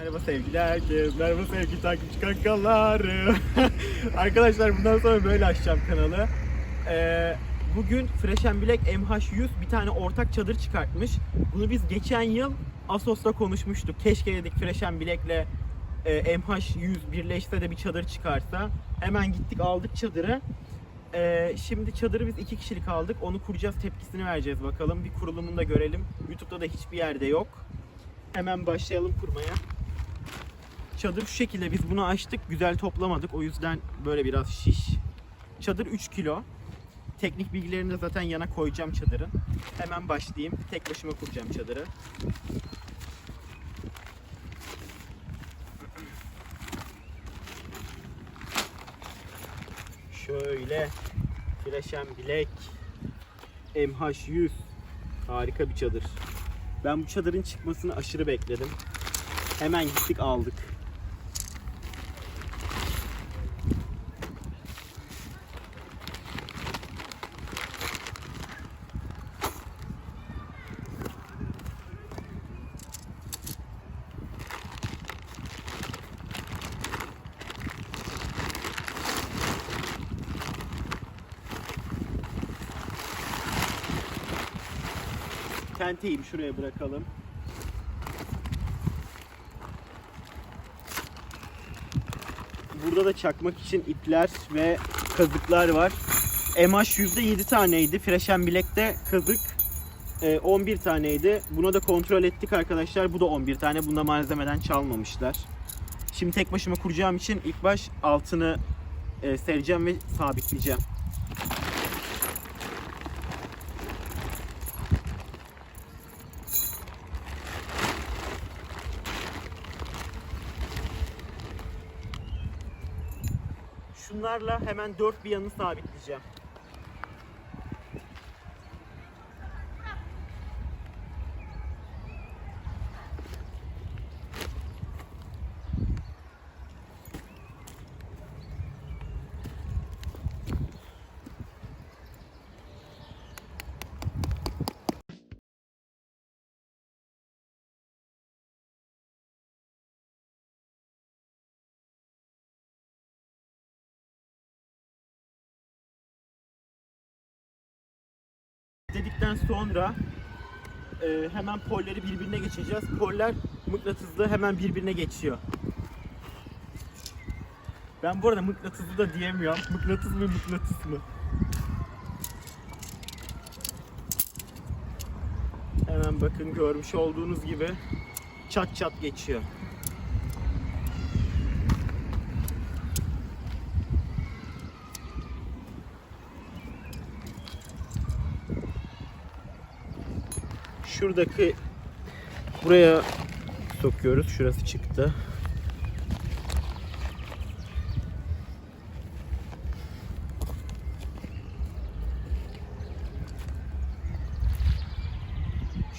Merhaba sevgili herkes, merhaba sevgili takipçi kankalar. Arkadaşlar bundan sonra böyle açacağım kanalı. Ee, bugün Fresh Black MH100 bir tane ortak çadır çıkartmış. Bunu biz geçen yıl Asos'ta konuşmuştuk. Keşke dedik Fresh Black'le e, MH100 birleşse de bir çadır çıkarsa. Hemen gittik aldık çadırı. Ee, şimdi çadırı biz iki kişilik aldık. Onu kuracağız, tepkisini vereceğiz bakalım. Bir kurulumunu da görelim. YouTube'da da hiçbir yerde yok. Hemen başlayalım kurmaya. Çadır şu şekilde biz bunu açtık. Güzel toplamadık. O yüzden böyle biraz şiş. Çadır 3 kilo. Teknik bilgilerini de zaten yana koyacağım çadırın. Hemen başlayayım. Tek başıma kuracağım çadırı. Şöyle and Black MH100 harika bir çadır. Ben bu çadırın çıkmasını aşırı bekledim. Hemen gittik aldık. Tenteyi şuraya bırakalım. Burada da çakmak için ipler ve kazıklar var. MH %7 taneydi. Fresh and Black'te kazık e, 11 taneydi. Buna da kontrol ettik arkadaşlar. Bu da 11 tane. Bunda malzemeden çalmamışlar. Şimdi tek başıma kuracağım için ilk baş altını e, sereceğim ve sabitleyeceğim. Şunlarla hemen dört bir yanını sabitleyeceğim. Dedikten sonra e, hemen polleri birbirine geçeceğiz. Poller mıknatıslı hemen birbirine geçiyor. Ben bu arada mıknatıslı da diyemiyorum. Mıknatıs mı mıknatıs mı? Hemen bakın görmüş olduğunuz gibi çat çat geçiyor. Şuradaki buraya sokuyoruz. Şurası çıktı.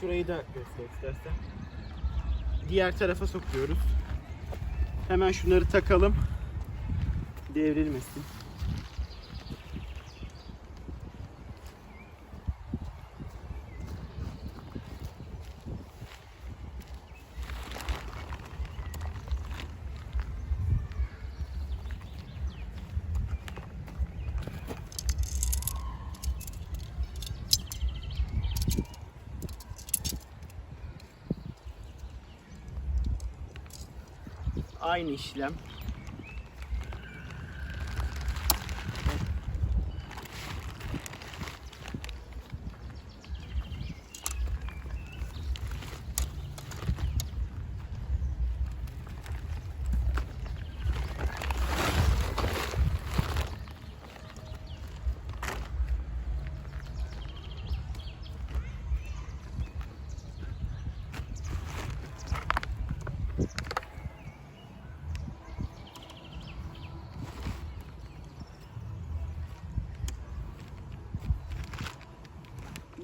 Şurayı da göster istersen. Diğer tarafa sokuyoruz. Hemen şunları takalım. Devrilmesin. Aynı işlem.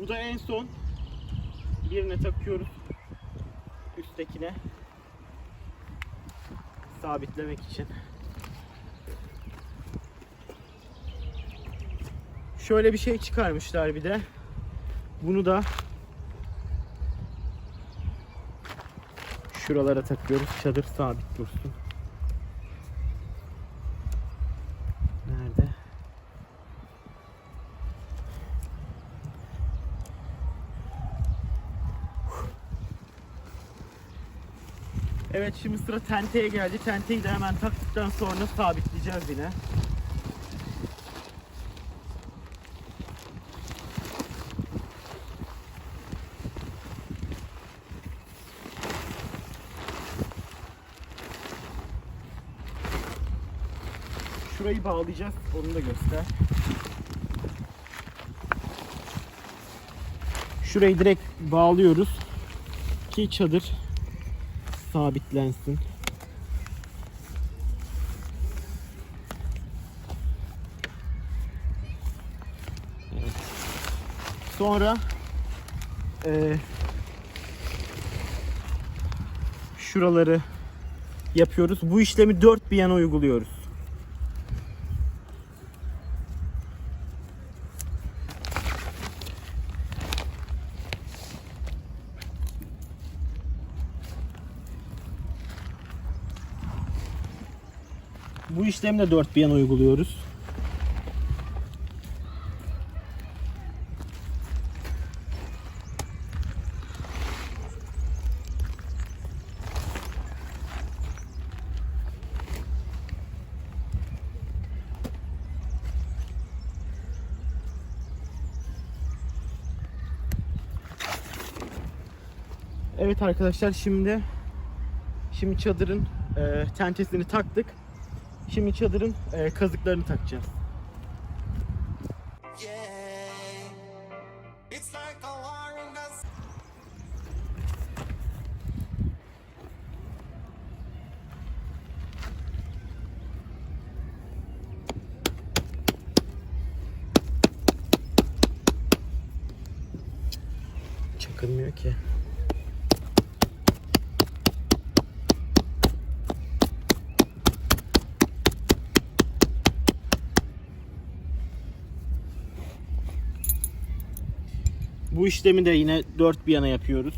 Bu da en son birine takıyoruz üsttekine sabitlemek için. Şöyle bir şey çıkarmışlar bir de. Bunu da Şuralara takıyoruz. Çadır sabit dursun. Evet şimdi sıra tenteye geldi. Tenteyi de hemen taktıktan sonra sabitleyeceğiz yine. Şurayı bağlayacağız. Onu da göster. Şurayı direkt bağlıyoruz ki çadır sabitlensin. Evet. Sonra eee, şuraları yapıyoruz. Bu işlemi dört bir yana uyguluyoruz. Dört bir yana uyguluyoruz. Evet arkadaşlar şimdi şimdi çadırın e, tentesini taktık. Şimdi çadırın e, kazıklarını takacağız. Çakılmıyor ki. Bu işlemi de yine dört bir yana yapıyoruz.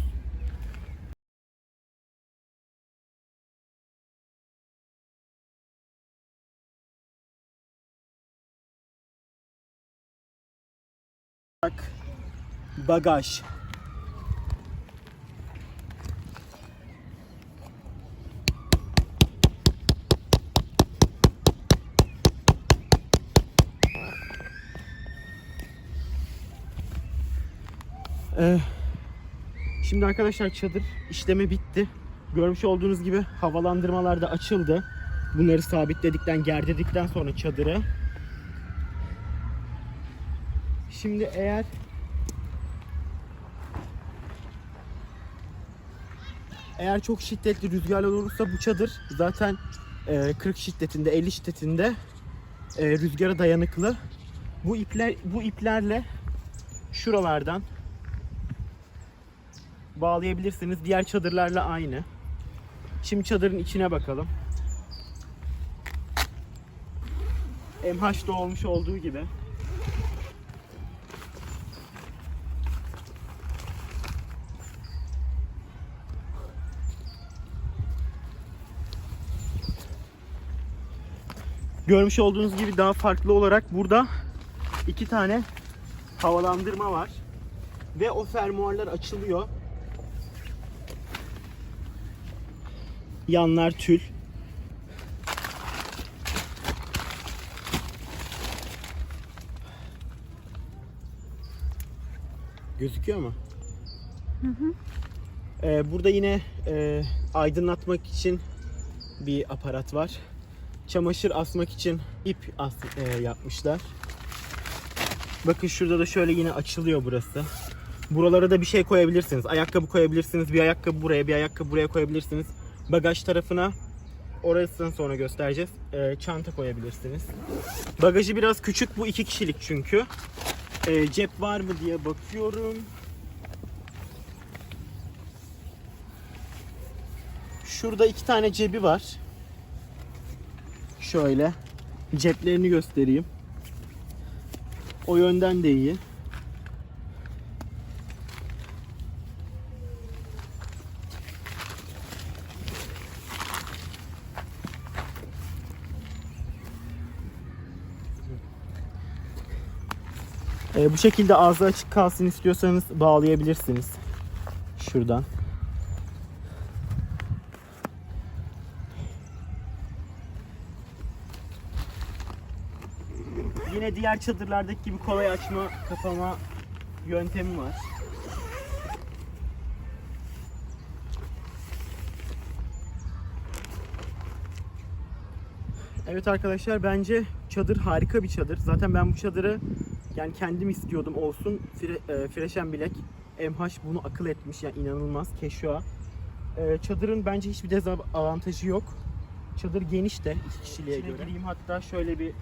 Bagaj. Ee, şimdi arkadaşlar çadır işlemi bitti. Görmüş olduğunuz gibi havalandırmalar da açıldı. Bunları sabitledikten, gerdedikten sonra çadırı. Şimdi eğer eğer çok şiddetli rüzgarlar olursa bu çadır zaten e, 40 şiddetinde, 50 şiddetinde e, rüzgara dayanıklı. Bu ipler bu iplerle şuralardan bağlayabilirsiniz. Diğer çadırlarla aynı. Şimdi çadırın içine bakalım. MH'da olmuş olduğu gibi. Görmüş olduğunuz gibi daha farklı olarak burada iki tane havalandırma var. Ve o fermuarlar açılıyor. Yanlar tül. Gözüküyor mu? Ee, burada yine e, aydınlatmak için bir aparat var. Çamaşır asmak için ip as, e, yapmışlar. Bakın şurada da şöyle yine açılıyor burası. Buralara da bir şey koyabilirsiniz. Ayakkabı koyabilirsiniz. Bir ayakkabı buraya, bir ayakkabı buraya koyabilirsiniz. Bagaj tarafına orasını sonra göstereceğiz. Ee, çanta koyabilirsiniz. Bagajı biraz küçük. Bu iki kişilik çünkü. Ee, cep var mı diye bakıyorum. Şurada iki tane cebi var. Şöyle. Ceplerini göstereyim. O yönden de iyi. Ee, bu şekilde ağzı açık kalsın istiyorsanız bağlayabilirsiniz. Şuradan. Yine diğer çadırlardaki gibi kolay açma kapama yöntemi var. Evet arkadaşlar bence çadır harika bir çadır. Zaten ben bu çadırı yani kendim istiyordum olsun. Fre, e, Black MH bunu akıl etmiş yani inanılmaz Keşua. E, çadırın bence hiçbir dezavantajı yok. Çadır geniş de iki kişiliğe göre. gireyim hatta şöyle bir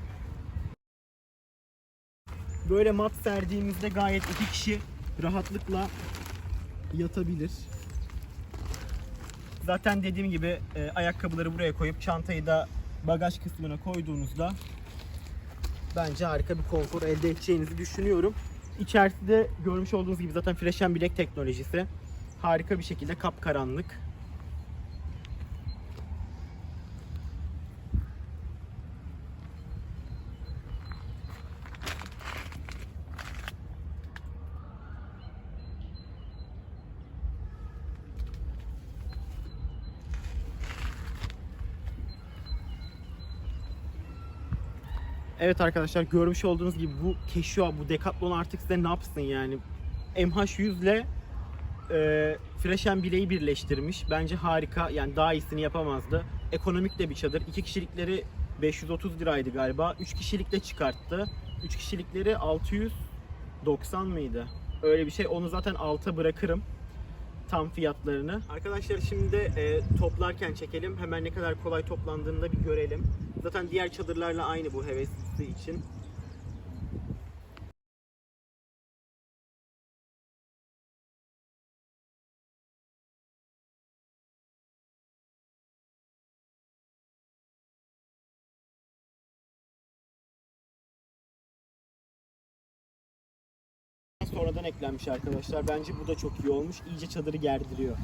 böyle mat serdiğimizde gayet iki kişi rahatlıkla yatabilir. Zaten dediğim gibi e, ayakkabıları buraya koyup çantayı da bagaj kısmına koyduğunuzda bence harika bir konfor elde edeceğinizi düşünüyorum. İçerisi de görmüş olduğunuz gibi zaten Fresh and Black teknolojisi. Harika bir şekilde kapkaranlık. Evet arkadaşlar görmüş olduğunuz gibi bu Keşua, bu Decathlon artık size ne yapsın yani. MH100 ile e, Fresh Black'i birleştirmiş. Bence harika yani daha iyisini yapamazdı. Ekonomik de bir çadır. İki kişilikleri 530 liraydı galiba. 3 kişilik de çıkarttı. 3 kişilikleri 690 mıydı? Öyle bir şey. Onu zaten alta bırakırım tam fiyatlarını. Arkadaşlar şimdi e, toplarken çekelim. Hemen ne kadar kolay toplandığını da bir görelim. Zaten diğer çadırlarla aynı bu heveslisi için. sonradan eklenmiş arkadaşlar. Bence bu da çok iyi olmuş. İyice çadırı gerdiriyor.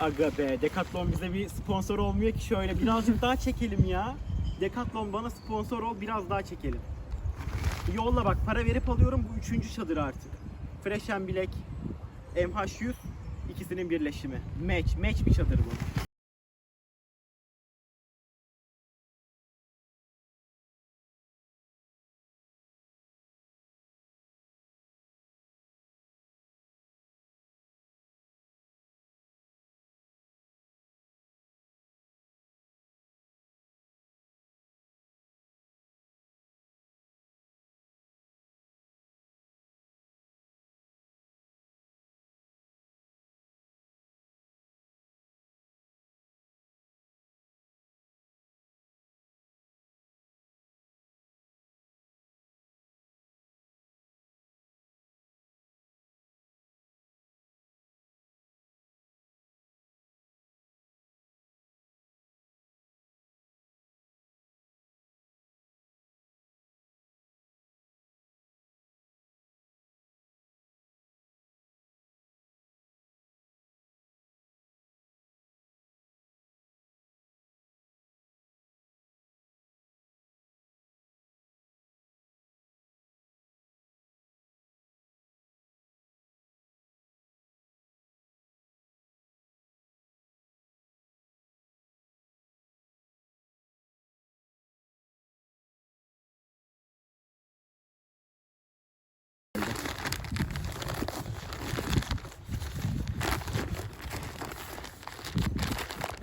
Aga be, Decathlon bize bir sponsor olmuyor ki şöyle birazcık daha çekelim ya. Decathlon bana sponsor ol, biraz daha çekelim. Yolla bak, para verip alıyorum bu üçüncü çadır artık. Fresh Black MH100 ikisinin birleşimi. Match, match bir çadır bu.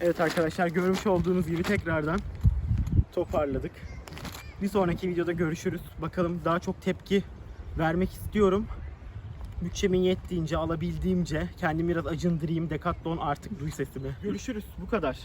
Evet arkadaşlar görmüş olduğunuz gibi tekrardan toparladık. Bir sonraki videoda görüşürüz. Bakalım daha çok tepki vermek istiyorum. Bütçemin yettiğince, alabildiğimce kendimi biraz acındırayım. Decathlon artık duy sesimi. Görüşürüz. Bu kadar.